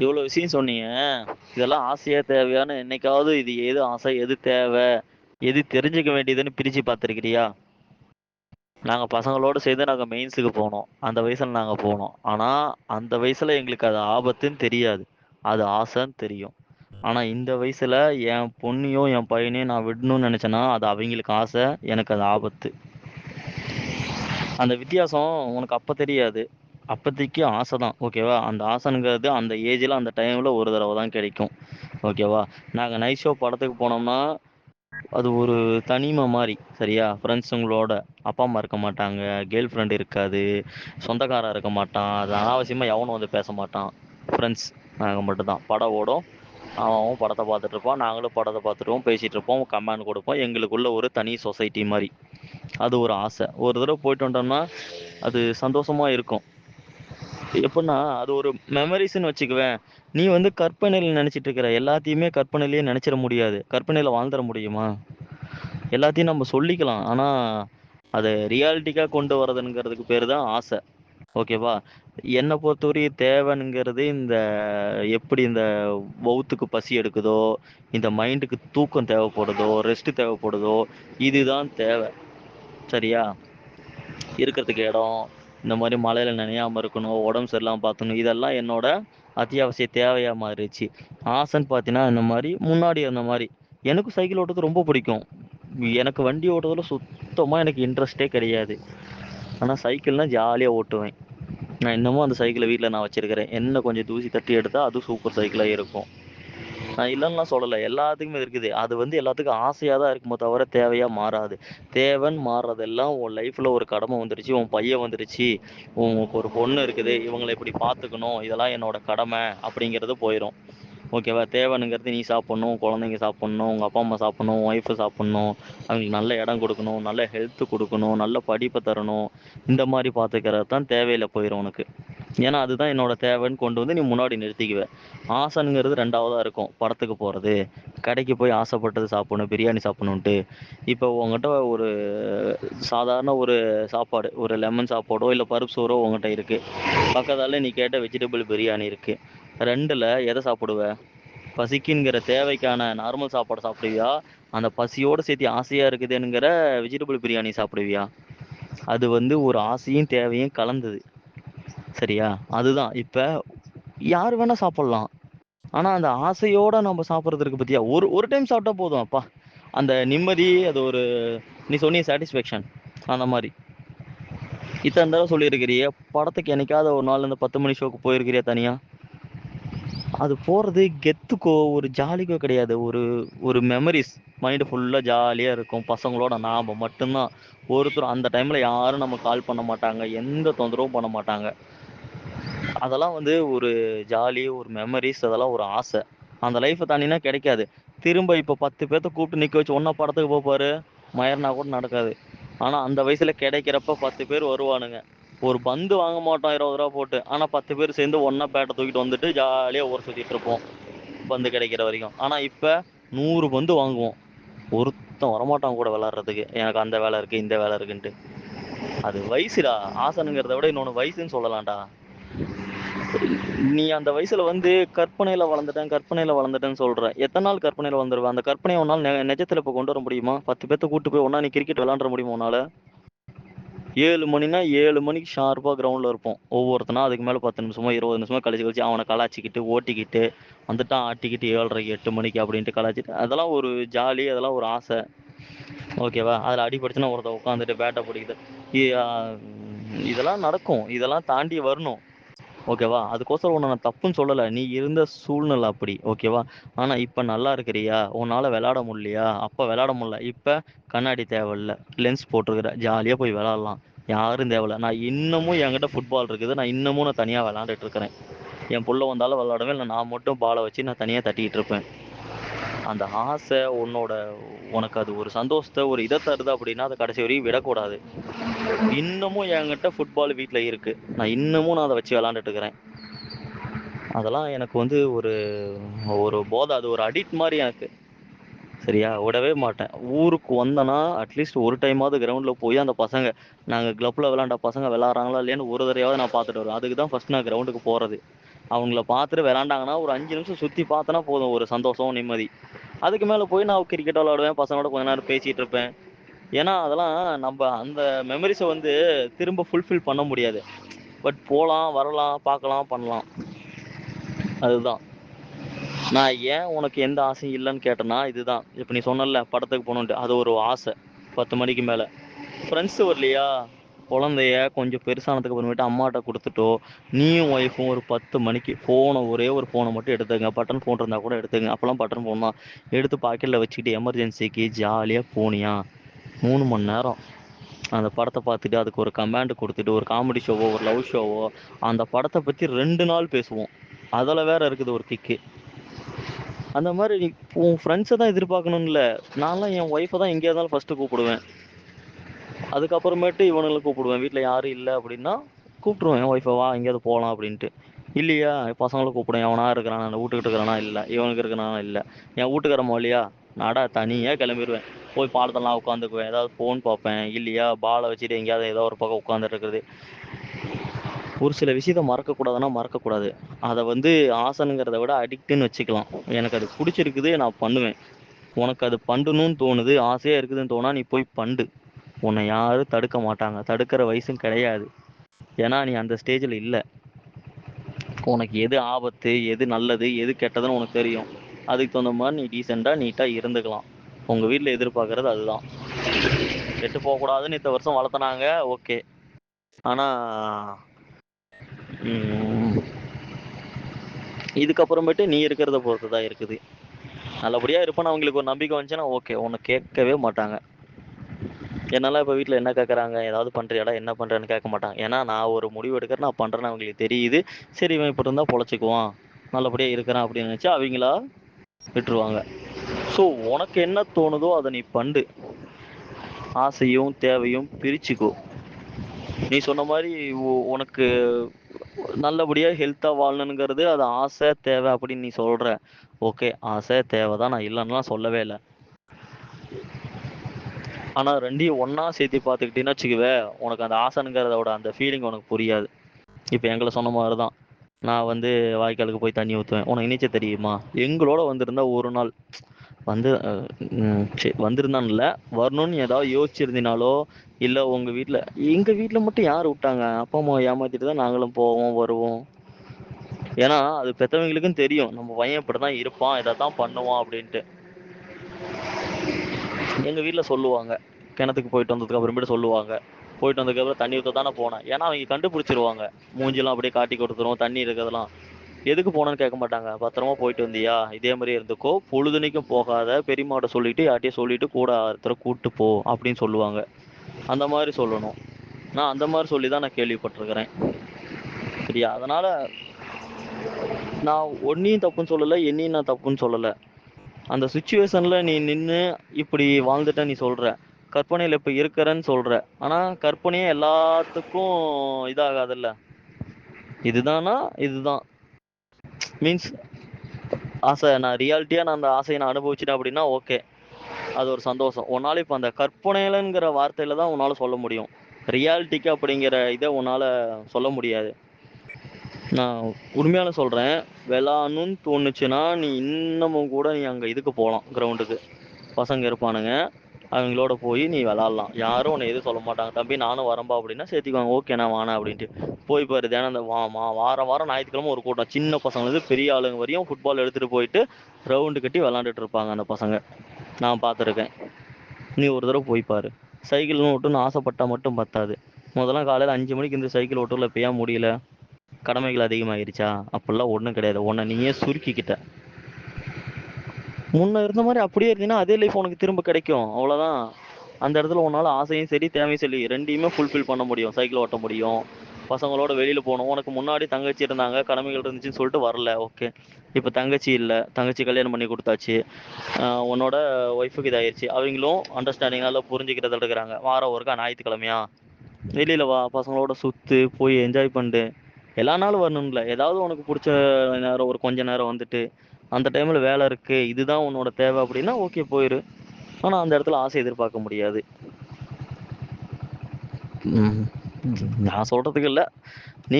இவ்வளோ விஷயம் சொன்னீங்க. இதெல்லாம் ஆசையா தேவையான என்னைக்காவது இது எது ஆசை எது தேவை எது தெரிஞ்சுக்க வேண்டியதுன்னு பிரிச்சு பார்த்துருக்கிறியா? நாங்க பசங்களோட சேர்ந்து நாங்க மெயின்ஸுக்கு போனோம். அந்த வயசுல நாங்க போனோம். ஆனா அந்த வயசுல எங்களுக்கு அது ஆபத்துன்னு தெரியாது. அது ஆசைன்னு தெரியும். ஆனா இந்த வயசுல என் பொண்ணையும் என் பையனையும் நான் விடணும்னு நினைச்சேன்னா அது அவங்களுக்கு ஆசை எனக்கு அது ஆபத்து. அந்த வித்தியாசம் உனக்கு அப்ப தெரியாது. அப்போதைக்கு ஆசை தான் ஓகேவா அந்த ஆசைங்கிறது அந்த ஏஜில் அந்த டைமில் ஒரு தடவை தான் கிடைக்கும் ஓகேவா நாங்கள் நைட் ஷோ படத்துக்கு போனோம்னா அது ஒரு தனிமை மாதிரி சரியா? ஃப்ரெண்ட்ஸுங்களோட அப்பா அம்மா இருக்க மாட்டாங்க கேர்ள் ஃப்ரெண்ட் இருக்காது சொந்தக்காரன் இருக்க மாட்டான் அது அனாவசியமாக எவனும் வந்து பேச மாட்டான் ஃப்ரெண்ட்ஸ் நாங்கள் மட்டும்தான். படம் ஓடும் அவன் படத்தை பார்த்துட்டு இருப்பான் நாங்களும் படத்தை பார்த்துருவோம் பேசிகிட்டு இருப்போம் கமெண்ட் கொடுப்போம் எங்களுக்குள்ள ஒரு தனி சொசைட்டி மாதிரி. அது ஒரு ஆசை. ஒரு தடவை போயிட்டு வந்தோம்னா அது சந்தோஷமாக இருக்கும். எப்படின்னா அது ஒரு மெமரிஸ்ன்னு வச்சுக்குவேன். நீ வந்து கற்பனையில் நினைச்சிட்டு இருக்கிற எல்லாத்தையுமே கற்பனையிலேயே நினைச்சிட முடியாது. கற்பனையில் வாழ்ந்துட முடியுமா? எல்லாத்தையும் நம்ம சொல்லிக்கலாம். ஆனால் அதை ரியாலிட்டிக்காக கொண்டு வரதுங்கிறதுக்கு பேர் தான் ஆசை. ஓகேவா என்னை பொறுத்தவரையும் தேவைங்கிறது இந்த எப்படி இந்த வவுத்துக்கு பசி எடுக்குதோ இந்த மைண்டுக்கு தூக்கம் தேவைப்படுதோ ரெஸ்ட் தேவைப்படுதோ இதுதான் தேவை. சரியா? இருக்கிறதுக்கு இடம் இந்த மாதிரி மழையில் நினையாமல் இருக்கணும் உடம்பு சரியில்லாமல் பார்த்துக்கணும். இதெல்லாம் என்னோட அத்தியாவசிய தேவையாக மாறிடுச்சு. ஆசைன்னு பார்த்தீங்கன்னா இந்த மாதிரி முன்னாடி அந்த மாதிரி எனக்கு சைக்கிள் ஓட்டுறது ரொம்ப பிடிக்கும். எனக்கு வண்டி ஓட்டுறதுல சுத்தமாக எனக்கு இன்ட்ரெஸ்டே கிடையாது. ஆனால் சைக்கிள்னால் ஜாலியாக ஓட்டுவேன். நான் இன்னமும் அந்த சைக்கிளை வீட்டில் நான் வச்சுருக்கிறேன். என்ன கொஞ்சம் தூசி தட்டி எடுத்தால் அதுவும் சூப்பர் சைக்கிளாக இருக்கும். நான் இல்லைன்னுலாம் சொல்லலை. எல்லாத்துக்குமே இருக்குது. அது வந்து எல்லாத்துக்கும் ஆசையாக தான் இருக்குமோ தவிர தேவையாக மாறாது. தேவைன்னு மாறுறதெல்லாம் உன் லைஃப்பில் ஒரு கடமை வந்துருச்சு உன் பையன் வந்துருச்சு உனக்கு ஒரு பொண்ணு இருக்குது இவங்களை இப்படி பார்த்துக்கணும் இதெல்லாம் என்னோட கடமை அப்படிங்கிறது போயிடும் ஓகேவா தேவைனுங்கிறது நீ சாப்பிட்ணும் குழந்தைங்க சாப்பிட்ணும் உங்கள் அப்பா அம்மா சாப்பிட்ணும் ஒய்ஃபு சாப்பிட்ணும் அவங்களுக்கு நல்ல இடம் கொடுக்கணும் நல்ல ஹெல்த்து கொடுக்கணும் நல்ல படிப்பை தரணும். இந்த மாதிரி பார்த்துக்கிறது தான் தேவையில்லை போயிடும் உனக்கு. ஏன்னா அதுதான் என்னோட தேவைன்னு கொண்டு வந்து நீ முன்னாடி நிறுத்திக்குவேன் ஆசைங்கிறது ரெண்டாவதாக இருக்கும். படத்துக்கு போகிறது கடைக்கு போய் ஆசைப்பட்டது சாப்பிடணும் பிரியாணி சாப்பிடணுன்ட்டு இப்போ உங்ககிட்ட ஒரு சாதாரண ஒரு சாப்பாடு ஒரு லெமன் சாப்பாடோ இல்லை பருப்பு சோறோ உங்ககிட்ட இருக்குது பக்கத்தால் நீ கேட்ட வெஜிடபிள் பிரியாணி இருக்குது ரெண்டில் எதை சாப்பிடுவ? பசிக்குங்கிற தேவைக்கான நார்மல் சாப்பாடு சாப்பிடுவியா? அந்த பசியோடு சேர்த்து ஆசையாக இருக்குதுங்கிற வெஜிடபிள் பிரியாணி சாப்பிடுவியா? அது வந்து ஒரு ஆசையும் தேவையும் கலந்தது. சரியா? அதுதான். இப்போ யார் வேணால் சாப்பிட்லாம். ஆனால் அந்த ஆசையோட நம்ம சாப்பிட்றதுக்கு பத்தியா? ஒரு ஒரு டைம் சாப்பிட்டா போதும் அப்பா. அந்த நிம்மதி அது ஒரு நீ சொன்னிய சாட்டிஸ்ஃபேக்ஷன் அந்த மாதிரி. இத்தனை தடவை சொல்லியிருக்கிறிய படத்துக்கு என்னைக்காவது ஒரு நாள் இந்த பத்து மணி ஷோக்கு போயிருக்கிறியா தனியாக அது போகிறது கெத்துக்கோ ஒரு ஜாலிக்கோ கிடையாது. ஒரு ஒரு மெமரிஸ் மைண்டு ஃபுல்லாக ஜாலியாக இருக்கும். பசங்களோட நாம் மட்டும்தான். ஒருத்தர் அந்த டைமில் யாரும் நம்ம கால் பண்ண மாட்டாங்க. எந்த தொந்தரவும் பண்ண மாட்டாங்க. அதெல்லாம் வந்து ஒரு ஜாலி ஒரு மெமரிஸ் அதெல்லாம் ஒரு ஆசை. அந்த லைஃப்பை தாண்டினா கிடைக்காது. திரும்ப இப்போ பத்து பேர்த்த கூப்பிட்டு நிற்க வச்சு ஒன்றா படத்துக்கு போப்பாரு மயர்னா கூட நடக்காது. ஆனால் அந்த வயசில் கிடைக்கிறப்ப பத்து பேர் வருவானுங்க. ஒரு பந்து வாங்க மாட்டோம் இருபது ரூபா போட்டு. ஆனால் பத்து பேர் சேர்ந்து ஒன்றா பேட்டை தூக்கிட்டு வந்துட்டு ஜாலியாக ஊர் சுற்றிட்டு இருப்போம் பந்து கிடைக்கிற வரைக்கும். ஆனால் இப்போ நூறு பந்து வாங்குவோம். ஒருத்தன் வரமாட்டான் கூட விளாட்றதுக்கு எனக்கு அந்த வேலை இருக்குது இந்த வேலை இருக்குன்ட்டு. அது வயசுடா. ஆசனுங்கிறத விட இன்னொன்று வயசுன்னு சொல்லலாம்டா. நீ அந்த வயசுல வந்து கற்பனையில வளர்ந்துட்டேன் கற்பனையில வளர்ந்துட்டேன்னு சொல்ற. எத்தனை நாள் கற்பனையில வந்துருவ அந்த கற்பனையை உன்னால் நிஜத்துல இப்போ கொண்டு வர முடியுமா? பத்து பேர்த்த கூட்டு போய் ஒன்னா நீ கிரிக்கெட் விளாண்ட முடியுமா உன்னால? ஏழு மணினா ஏழு மணிக்கு ஷார்ப்பாக கிரவுண்டில் இருப்போம். ஒவ்வொருத்தனா அதுக்கு மேலே பத்து நிமிஷமோ இருபது நிமிஷமோ கழிச்சு கழிச்சு அவனை கலாச்சிக்கிட்டு ஓட்டிக்கிட்டு வந்துட்டான் ஆட்டிக்கிட்டு ஏழரைக்கு எட்டு மணிக்கு அப்படின்ட்டு கலாச்சிட்டு அதெல்லாம் ஒரு ஜாலி அதெல்லாம் ஒரு ஆசை. ஓகேவா அதில் அடிபடுச்சுன்னா ஒருத்தன் உட்காந்துட்டு பேட்டை பிடிக்குது. இதெல்லாம் நடக்கும். இதெல்லாம் தாண்டி வரணும். ஓகேவா? அதுக்கோசரம் உன்னை நான் தப்புன்னு சொல்லலை. நீ இருந்த சூழ்நிலை அப்படி ஓகேவா? ஆனால் இப்போ நல்லா இருக்கிறியா? உன்னால் விளாட முடியலையா? அப்போ விளாட முடியல. இப்போ கண்ணாடி தேவையில்ல. லென்ஸ் போட்டிருக்கிற. ஜாலியாக போய் விளாட்லாம் யாரும் தேவையில்ல. நான் இன்னமும் என்கிட்ட ஃபுட்பால் இருக்குது. நான் இன்னமும் நான் தனியாக விளாண்டுட்டு இருக்கிறேன். என் புள்ள வந்தாலும் விளாடுவேன் இல்லை நான் மட்டும் பாலை வச்சு நான் தனியாக தட்டிக்கிட்டு இருப்பேன். அந்த ஆசை உன்னோட உனக்கு அது ஒரு சந்தோஷத்தை ஒரு இதை தருது அப்படின்னா அதை கடைசி வரையும் விடக்கூடாது. இன்னமும் என்கிட்ட ஃபுட்பால் வீட்டில் இருக்குது நான் இன்னமும் நான் அதை வச்சு விளாண்டுட்டு இருக்கிறேன். அதெல்லாம் எனக்கு வந்து ஒரு ஒரு போதை. அது ஒரு அடிக்ட் மாதிரி எனக்கு. சரியா? விடவே மாட்டேன். ஊருக்கு வந்தேன்னா அட்லீஸ்ட் ஒரு டைமாவது கிரவுண்டில் போய் அந்த பசங்க நாங்கள் கிளப்பில் விளாண்ட பசங்க விளாட்றாங்களா இல்லையான்னு ஒரு தடவையாவது நான் பார்த்துட்டு வருவேன். அதுக்கு தான் ஃபஸ்ட் நான் கிரவுண்டுக்கு போகிறது அவங்கள பார்த்துட்டு விளாண்டாங்கன்னா ஒரு அஞ்சு நிமிஷம் சுற்றி பார்த்தனா போதும். ஒரு சந்தோஷம் நிம்மதி. அதுக்கு மேலே போய் நான் கிரிக்கெட் விளாடுவேன் பசங்களோட கொஞ்ச நேரம் பேசிகிட்டு இருப்பேன். ஏன்னா அதெல்லாம் நம்ம அந்த மெமரிஸை வந்து திரும்ப ஃபுல்ஃபில் பண்ண முடியாது. பட் போகலாம் வரலாம் பார்க்கலாம் பண்ணலாம். அதுதான். நான் ஏன் உனக்கு எந்த ஆசையும் இல்லைன்னு கேட்டேன்னா இதுதான். இப்போ நீ சொன்னல படத்துக்கு போகணுன்ட்டு அது ஒரு ஆசை. பத்து மணிக்கு மேலே. ஃப்ரெண்ட்ஸு வரலையா குழந்தைய கொஞ்சம் பெருசானதுக்கு அப்புறமேட்டு அம்மாட்ட கொடுத்துட்டோ நீயும் ஒய்ஃபும் ஒரு பத்து மணிக்கு ஃபோனை ஒரே ஒரு ஃபோனை மட்டும் எடுத்துங்க பட்டன் ஃபோன் இருந்தால் கூட எடுத்துங்க அப்போல்லாம் பட்டன் ஃபோன் தான். எடுத்து பாக்கெட்டில் வச்சுக்கிட்டு எமர்ஜென்சிக்கு ஜாலியாக போனியா? மூணு மணி நேரம். அந்த படத்தை பார்த்துட்டு அதுக்கு ஒரு கமாண்ட் கொடுத்துட்டு ஒரு காமெடி ஷோவோ ஒரு லவ் ஷோவோ அந்த படத்தை பற்றி ரெண்டு நாள் பேசுவோம். அதில் வேற இருக்குது ஒரு கிக்கு அந்த மாதிரி உன் ஃப்ரெண்ட்ஸை தான் எதிர்பார்க்கணும்ல. நான்லாம் என் ஒய்ஃபை தான் எங்கேயா இருந்தாலும் ஃபஸ்ட்டு கூப்பிடுவேன். அதுக்கப்புறமேட்டு இவனுங்களை கூப்பிடுவேன். வீட்டில் யாரும் இல்லை அப்படின்னா கூப்பிட்ருவேன் என் ஒய்ஃபை வா எங்கேயாவது போகலாம் அப்படின்ட்டு. இல்லையா பசங்களை கூப்பிடுவேன் எவனா இருக்கிறான் நான் வீட்டுக்கிட்டு இருக்கிறானா இல்லை. இவனுக்கு இருக்கிறானா இல்லை. என் வீட்டுக்கிற மொழியா? நாடா தனியாக கிளம்பிடுவேன் போய் பாடத்தெல்லாம் உட்காந்துக்குவேன். ஏதாவது ஃபோன் பார்ப்பேன். இல்லையா பாலை வச்சுட்டு எங்கேயாவது ஏதோ ஒரு பக்கம் உட்காந்துட்டு ஒரு சில விஷயத்த மறக்கக்கூடாதுன்னா மறக்கக்கூடாது. அதை வந்து ஆசைங்கிறத விட அடிக்ட்டுன்னு வச்சுக்கலாம். எனக்கு அது பிடிச்சிருக்குது நான் பண்ணுவேன். உனக்கு அது பண்ணணும்னு தோணுது ஆசையாக இருக்குதுன்னு தோணா நீ போய் பண்ணு. உன்னை யாரும் தடுக்க மாட்டாங்க. தடுக்கிற வயசும் கிடையாது. ஏன்னா நீ அந்த ஸ்டேஜில் இல்லை. உனக்கு எது ஆபத்து எது நல்லது எது கெட்டதுன்னு உனக்கு தெரியும். அதுக்கு தகுந்த மாதிரி நீ டீசெண்டாக நீட்டாக இருந்துக்கலாம். உங்கள் வீட்டில் எதிர்பார்க்குறது அதுதான். கெட்டு போகக்கூடாதுன்னு இந்த வருஷம் வளர்த்துனாங்க ஓகே ஆனால் இதுக்கப்புறமேட்டு நீ இருக்கிறத பொறுத்து தான் இருக்குது. நல்லபடியாக இருப்பேன்னு அவங்களுக்கு ஒரு நம்பிக்கை வந்துச்சுன்னா ஓகே உன்னை கேட்கவே மாட்டாங்க. என்னெல்லாம் இப்போ வீட்டில் என்ன கேட்குறாங்க ஏதாவது பண்ணுறியாடா என்ன பண்ணுறேன்னு கேட்க மாட்டாங்க. ஏன்னா நான் ஒரு முடிவு எடுக்கிறேன் நான் பண்ணுறேன்னு அவங்களுக்கு தெரியுது. சரி இவன் இப்படி இருந்தால் பொழைச்சிக்குவான். நல்லபடியாக இருக்கிறான் அப்படின்னு நினச்சா அவங்களா விட்டுருவாங்க. ஸோ உனக்கு என்ன தோணுதோ அதை நீ பண்டு ஆசையும் தேவையும் பிரிச்சுக்கோ. நீ சொன்ன மாதிரி உனக்கு நல்லபடியாக ஹெல்த்தாக வாழணுங்கிறது அது ஆசை தேவை அப்படின்னு நீ சொல்கிற ஓகே ஆசை தேவை தான் நான் இல்லைன்னுலாம் சொல்லவே இல்லை. ஆனால் ரெண்டையும் ஒன்னா சேர்த்து பார்த்துக்கிட்டீங்கன்னா வச்சுக்கவே உனக்கு அந்த ஆசைங்கிறதோட அந்த ஃபீலிங் உனக்கு புரியாது. இப்போ எங்களை சொன்ன மாதிரி தான் நான் வந்து வாய்க்காலுக்கு போய் தண்ணி ஊற்றுவேன் உனக்கு நீச்சல் தெரியுமா? எங்களோட வந்திருந்தா ஒரு நாள் வந்து வந்திருந்தான்ல சரி வந்திருந்தான்னு இல்லை வரணும்னு ஏதாவது யோசிச்சிருந்தினாலோ இல்லை உங்கள் வீட்டில் எங்கள் வீட்டில் மட்டும் யார் விட்டாங்க? அப்பா அம்மா ஏமாத்திட்டு தான் நாங்களும் போவோம் வருவோம். ஏன்னா அது பெற்றவங்களுக்கும் தெரியும். நம்ம பையன் இப்படி தான் இருப்பான் இதை தான் பண்ணுவான் அப்படின்ட்டு. எங்கள் வீட்டில் சொல்லுவாங்க. கிணத்துக்கு போயிட்டு வந்ததுக்கு அப்புறமேட்டு சொல்லுவாங்க. போயிட்டு வந்ததுக்கப்புறம் தண்ணி ஊற்ற தானே போனேன். ஏன்னா அவங்க கண்டுபிடிச்சிருவாங்க. மூஞ்சிலாம் அப்படியே காட்டி கொடுத்துரும் தண்ணி இருக்கிறதெல்லாம். எதுக்கு போனேன்னு கேட்க மாட்டாங்க. பத்திரமா போயிட்டு வந்தியா? இதே மாதிரி இருந்துக்கோ. பொழுதுனைக்கும் போகாத பெரியமாட்ட சொல்லிட்டு யார்ட்டையும் சொல்லிட்டு கூட ஒருத்தரை கூப்பிட்டு போ அப்படின்னு சொல்லுவாங்க. அந்த மாதிரி சொல்லணும். நான் அந்த மாதிரி சொல்லி தான் நான் கேள்விப்பட்டிருக்கிறேன். சரியா? அதனால நான் ஒன்னையும் தப்புன்னு சொல்லலை என்னையும் நான் தப்புன்னு சொல்லலை. அந்த சுச்சுவேஷனில் நீ நின்று இப்படி வாழ்ந்துட்ட நீ சொல்கிற கற்பனையில் இப்போ இருக்கிறேன்னு சொல்கிற ஆனால் கற்பனையே எல்லாத்துக்கும் இதாகாதுல்ல. இதுதானா? இதுதான். மீன்ஸ் ஆசை நான் ரியாலிட்டியாக நான் அந்த ஆசையை நான் அனுபவிச்சிட்டேன் அப்படின்னா ஓகே அது ஒரு சந்தோஷம். உன்னால் இப்போ அந்த கற்பனையிலங்கிற வார்த்தையில் தான் உன்னால் சொல்ல முடியும். ரியாலிட்டிக்கு அப்படிங்கிற இதை உன்னால் சொல்ல முடியாது. நான் உண்மையால சொல்றேன். விளாடணும்னு தோணுச்சுன்னா நீ இன்னமும் கூட நீ அங்க இதுக்கு போகலாம் கிரவுண்டுக்கு பசங்க இருப்பானுங்க. அவங்களோட போய் நீ விளாட்லாம். யாரும் உன்னை எதுவும் சொல்ல மாட்டாங்க. தம்பி நானும் வரம்பா அப்படின்னா சேர்த்திக்குவாங்க. ஓகே நான் வானேன் அப்படின்ட்டு. போய் பாரு தினம் அந்த வா மா வாரம் வாரம் ஞாயிற்றுக்கிழமை ஒரு கூட்டம். சின்ன பசங்களுக்கு பெரிய ஆளுங்க வரையும் ஃபுட்பால் எடுத்துகிட்டு போயிட்டு ரவுண்டு கட்டி விளாண்டுட்டு இருப்பாங்க அந்த பசங்க. நான் பார்த்துருக்கேன். நீ ஒரு தடவை போய் பாரு. சைக்கிள்னு ஓட்டணும்னு ஆசைப்பட்டால் மட்டும் பத்தாது. முதல்ல காலையில் அஞ்சு மணிக்கு இந்த சைக்கிள் ஓட்டுல இப்போ ஏன் முடியல? கடமைகள் அதிகமாகிருச்சா அப்படிலாம் ஒன்றும் கிடையாது. உன்னை நீயே சுருக்கிக்கிட்ட. முன்ன இருந்த மாதிரி அப்படியே இருந்தீங்கன்னா அதே லைஃப் உனக்கு திரும்ப கிடைக்கும். அவ்வளோதான் அந்த இடத்துல உன்னால ஆசையும் சரி தேவையும் சரி ரெண்டையுமே ஃபுல்ஃபில் பண்ண முடியும். சைக்கிள் ஓட்ட முடியும். பசங்களோட வெளியில் போகணும். உனக்கு முன்னாடி தங்கச்சி இருந்தாங்க கடமைகள் இருந்துச்சுன்னு சொல்லிட்டு வரல. ஓகே இப்போ தங்கச்சி இல்லை. தங்கச்சி கல்யாணம் பண்ணி கொடுத்தாச்சு. உன்னோட ஒய்ஃபுக்கு இதாயிருச்சு. அவங்களும் அண்டர்ஸ்டாண்டிங்கால புரிஞ்சுக்கிறத இருக்கிறாங்க. வாரம் ஒருக்கா ஞாயிற்றுக்கிழமையா? வெளியில வா. பசங்களோட சுற்று போய் என்ஜாய் பண்ணிட்டு எல்லா நாளும் வரணும்ல. ஏதாவது உனக்கு பிடிச்ச நேரம் ஒரு கொஞ்ச நேரம் வந்துட்டு அந்த டைம்ல வேலை இருக்கு இதுதான் உன்னோட தேவை அப்படின்னா ஓகே போயிரு. ஆனா அந்த இடத்துல ஆசை எதிர்பார்க்க முடியாது. நான் சொல்றதுக்கு இல்ல. நீ